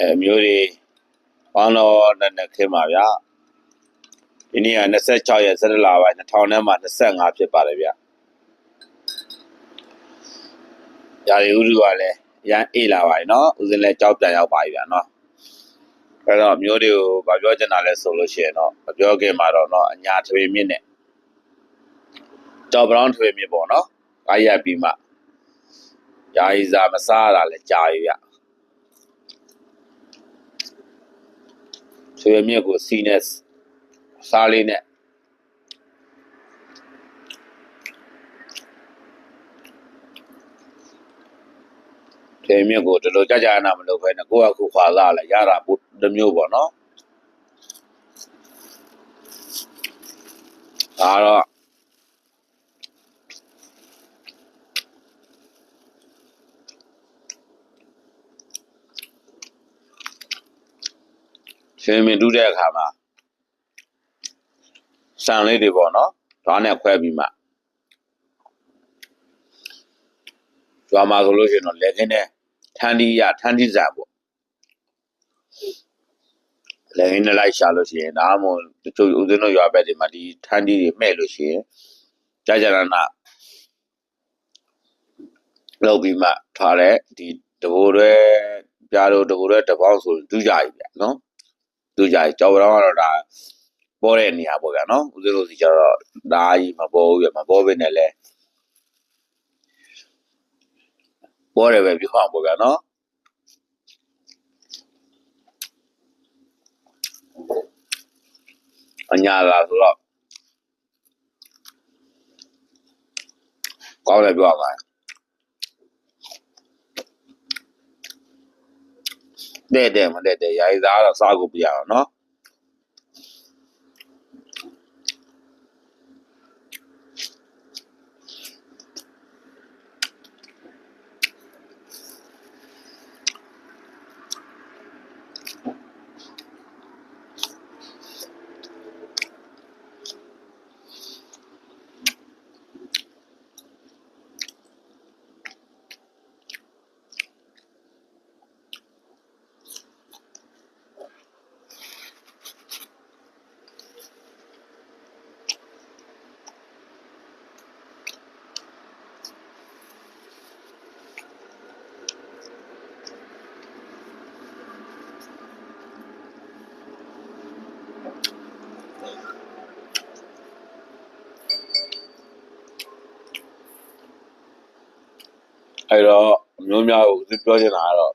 အဲမျိုးတွေပေါင်းတော့နဲ့နဲ့ခင်းပါဗျာဒီနေ့က26ရက်17လပိုင်း2000နဲ့မှ25ဖြစ်ပါတယ်ဗျာရာရီဥဒုကလည်းရန်အေးလာပါပြီเนาะဦးစင်းလည်းကြောက်ပြန်ရောက်ပါပြီဗျာเนาะအဲ့တော့မျိုးတွေကိုဗာပြောချင်တာလဲဆိုလို့ရှိရင်တော့မပြောခင်မှာတော့เนาะအညာထွေမြင့်နဲ့ကြောက်ဘရောင်းထွေမြင့်ပေါ့เนาะအားရက်ပြီးမှယာယီစာမစားရတာလဲကြာပြီဗျာ ဆွေမြက်ကိုစီနဲ့စားလေးနဲ့ဆွေမြက်ကိုဒီလိုကြကြနာမလုပ်ဘဲနဲ့ကိုယ့်အကူခွာလာလဲရတာပို့တစ်မျိုးပေါ့နော်ဒါတော့ ဆွေမြက်တူးတဲ့အခါမှာဆန်လေးတွေပေါ့နော်ဓာတ်နဲ့ခွဲပြီးမှကျွာမှာဆိုလို့ရှိရင်တော့လက်ခင်းနဲ့ထန်းတီးရထန်းတီးစာပေါ့လက်ခင်းနဲ့လိုက်ရှာလို့ရှိရင်ဒါမှမဟုတ်တချို့ဦးဇင်းတို့ရွာဘက်တွေမှာဒီထန်းတီးတွေမှဲ့လို့ရှိရင်ကြာကြာနာနာလောက်ပြီးမှထားတဲ့ဒီတဘိုးတွေပြားတို့တဘိုးတွေတပေါင်းဆိုဒူးကြကြီးဗျနော် ဒူးကြကြီးကြောက်တော့ကတော့ဒါပေါ်တဲ့နေရာပေါ့ဗျာနော်ဦးဇင်းတို့စီကျတော့ဒါကြီးမပေါ်ဘူးပြမပေါ်ဘဲနဲ့လဲပေါ်တယ်ပဲပြောအောင်ပေါ့ဗျာနော်အညာလာဆိုတော့ကောင်းတယ်ပြောရမှာ တဲ့တဲ့မတဲ့တဲ့ရာရီသားတော့စားကိုပြရအောင်နော် အဲ့တော့အမျိုးများကိုသူပြောချင်တာကတော့